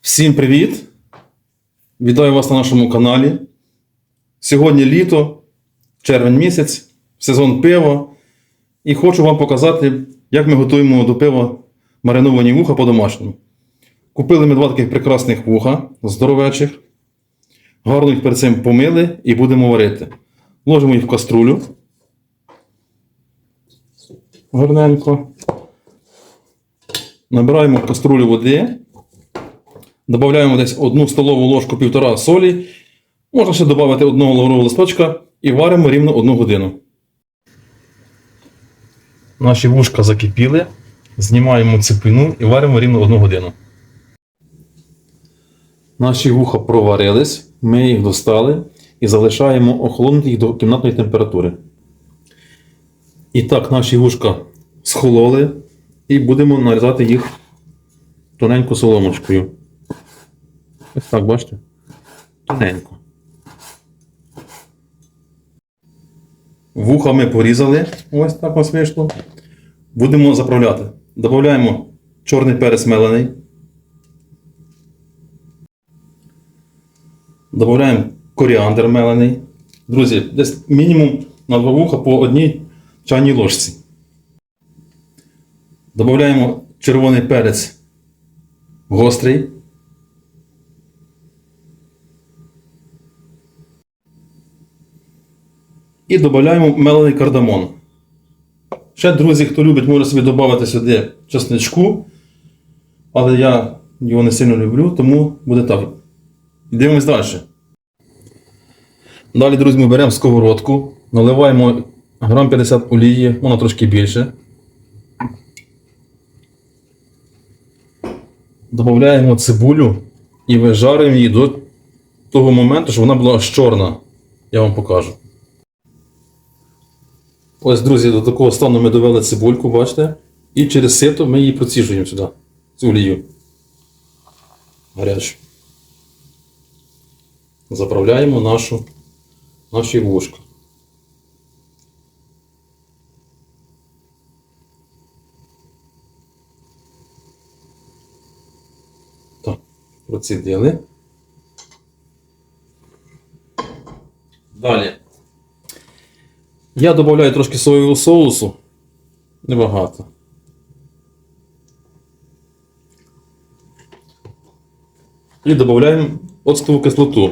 Всім привіт! Вітаю вас на нашому каналі. Сьогодні літо, червень місяць, сезон пива. І хочу вам показати, як ми готуємо до пива мариновані вуха по-домашньому. Купили ми два таких прекрасних вуха, здоровечих. Гарно їх перед цим помили і будемо варити. Ложимо їх в каструлю. Гарненько. Набираємо каструлю води. Додаємо десь одну столову ложку півтора солі. Можна ще додати одного лаврового листочка і варимо рівно одну годину. Наші вушка закипіли. Знімаємо цепину і варимо рівно одну годину. Наші вуха проварились, ми їх достали і залишаємо охолонути їх до кімнатної температури. І так, наші вушка схололи і будемо нарізати їх тоненько соломочкою. Ось так, бачите? Тоненько. Вуха ми порізали. Ось так ось вийшло. Будемо заправляти. Додаємо чорний перець мелений. Додаємо коріандр мелений. Друзі, десь мінімум на два вуха по одній чайній ложці. Додаємо червоний перець гострий. І додаємо мелений кардамон. Ще, друзі, хто любить, може собі додати сюди чесничку. Але я його не сильно люблю, тому буде так. Дивимось далі. Далі, друзі, ми беремо сковородку, наливаємо грам 50 олії, вона трошки більше. Додаємо цибулю і вижарюємо її до того моменту, щоб вона була аж чорна. Я вам покажу. Ось, друзі, до такого стану ми довели цибульку, бачите? І через сито ми її проціжуємо сюди, цю олію. Гарячу. Заправляємо нашу, наші вушка. Так, процідили. Далі. Я додаю трошки соєвого соусу. Небагато. І додаємо оцтову кислоту.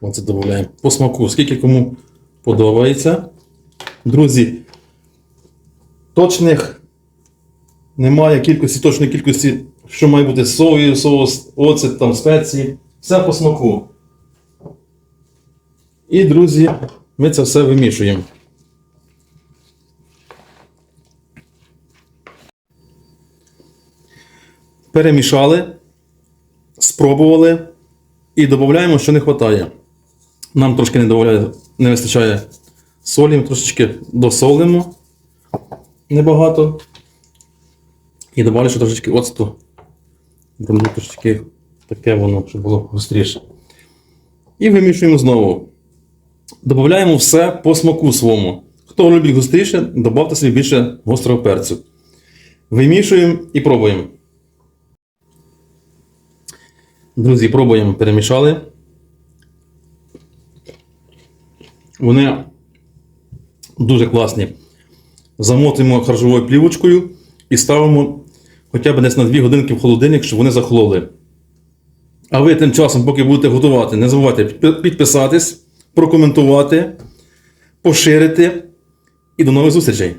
Оце додаємо по смаку, скільки кому подобається. Друзі, точних немає кількості, точної кількості, що має бути соєвий соус, оцет, там спеції. Все по смаку. І, друзі, ми це все вимішуємо. Перемішали, спробували і додаємо, що не вистачає. Нам трошки не, доволяє, не вистачає солі, ми трошечки досолимо небагато. І додали ще трошечки оцту. Зроблю трошечки таке воно, щоб було гостріше. І вимішуємо знову. Додаємо все по смаку своєму. Хто любить гостріше, додавте собі більше гострого перцю. Вимішуємо і пробуємо. Друзі, пробуємо, перемішали. Вони дуже класні. Замотуємо харчовою плівочкою і ставимо хоча б десь на 2 годинки в холодильник, щоб вони захололи. А ви тим часом, поки будете готувати, не забувайте підписатись, прокоментувати, поширити. І до нових зустрічей!